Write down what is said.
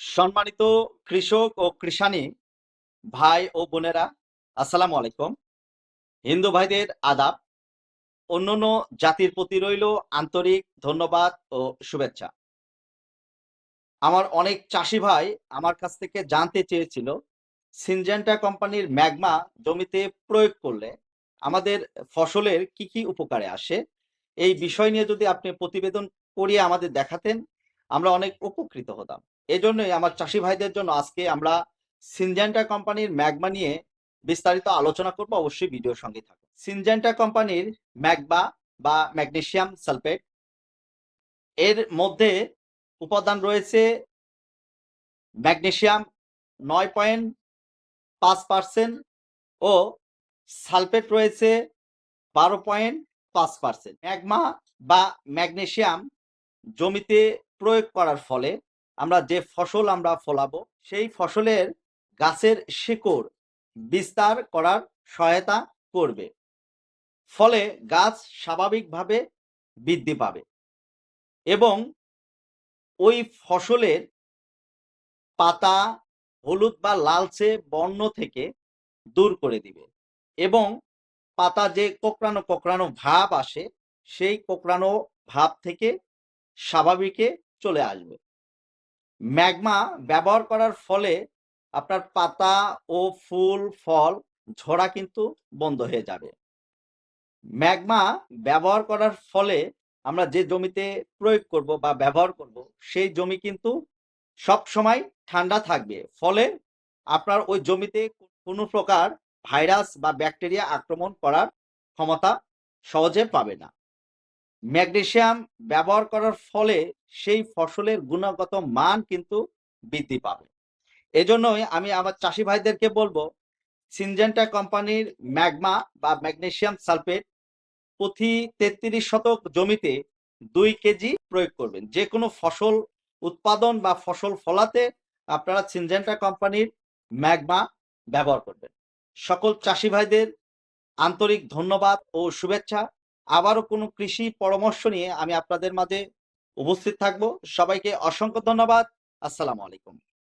সম্মানিত কৃষক ও কৃষানি ভাই ও বোনেরা, আসসালামু আলাইকুম। হিন্দু ভাইদের আদাব অন্যান্য জাতির প্রতি রইল আন্তরিক ধন্যবাদ ও শুভেচ্ছা। আমার অনেক চাষি ভাই আমার কাছ থেকে জানতে চেয়েছিল, সিনজেন্টা কোম্পানির ম্যাগমা জমিতে প্রয়োগ করলে আমাদের ফসলের কি কি উপকারে আসে? এই বিষয় নিয়ে যদি আপনি প্রতিবেদন করিয়ে আমাদের দেখাতেন, আমরা অনেক উপকৃত হতাম। এই জন্যই আমার চাষি ভাইদের জন্য আজকে আমরা সিনজেন্টা কোম্পানির ম্যাগমা নিয়ে বিস্তারিত আলোচনা করব। অবশ্যই ভিডিওর সঙ্গে থাকুন। সিনজেন্টা কোম্পানির ম্যাগমা বা ম্যাগনেসিয়াম সালফেট, এর মধ্যে উপাদান রয়েছে ম্যাগনেসিয়াম নয় পয়েন্ট পাঁচ পার্সেন্ট ও সালফেট রয়েছে বারো পয়েন্ট পাঁচ পার্সেন্ট। ম্যাগমা বা ম্যাগনেশিয়াম জমিতে প্রয়োগ করার ফলে আমরা যে ফসল আমরা ফলাবো, সেই ফসলের গাছের শিকড় বিস্তার করার সহায়তা করবে। ফলে গাছ স্বাভাবিকভাবে বৃদ্ধি পাবে এবং ওই ফসলের পাতা, হলুদ বা লালচে বর্ণ থেকে দূর করে দিবে এবং পাতা যে কোকড়ানো কোকড়ানো ভাব আসে, সেই কোকড়ানো ভাব থেকে স্বাভাবিকে চলে আসবে। ম্যাগমা ব্যবহার করার ফলে আপনার পাতা ও ফুল, ফল, ঝরা কিন্তু বন্ধ হয়ে যাবে। ম্যাগমা ব্যবহার করার ফলে আমরা যে জমিতে প্রয়োগ করব বা ব্যবহার করব, সেই জমি কিন্তু সব সময় ঠান্ডা থাকবে। ফলে আপনার ওই জমিতে কোনো প্রকার ভাইরাস বা ব্যাকটেরিয়া আক্রমণ করার ক্ষমতা সহজে পাবে না। ম্যাগনেসিয়াম ব্যবহার করার ফলে সেই ফসলের গুণগত মান কিন্তু বৃদ্ধি পাবে। এজন্যই আমি আমার চাষি ভাইদেরকে বলব, সিনজেন্টা কোম্পানির ম্যাগমা বা ম্যাগনেশিয়াম সালফেট প্রতি তেত্রিশ শতক জমিতে দুই কেজি প্রয়োগ করবেন। যে কোনো ফসল উৎপাদন বা ফসল ফলাতে আপনারা সিনজেন্টা কোম্পানির ম্যাগমা ব্যবহার করবেন। সকল চাষি ভাইদের আন্তরিক ধন্যবাদ ও শুভেচ্ছা। আবারও কোনো কৃষি পরামর্শ নিয়ে আমি আপনাদের মাঝে উপস্থিত থাকব। সবাইকে অসংখ্য ধন্যবাদ। আসসালামু আলাইকুম।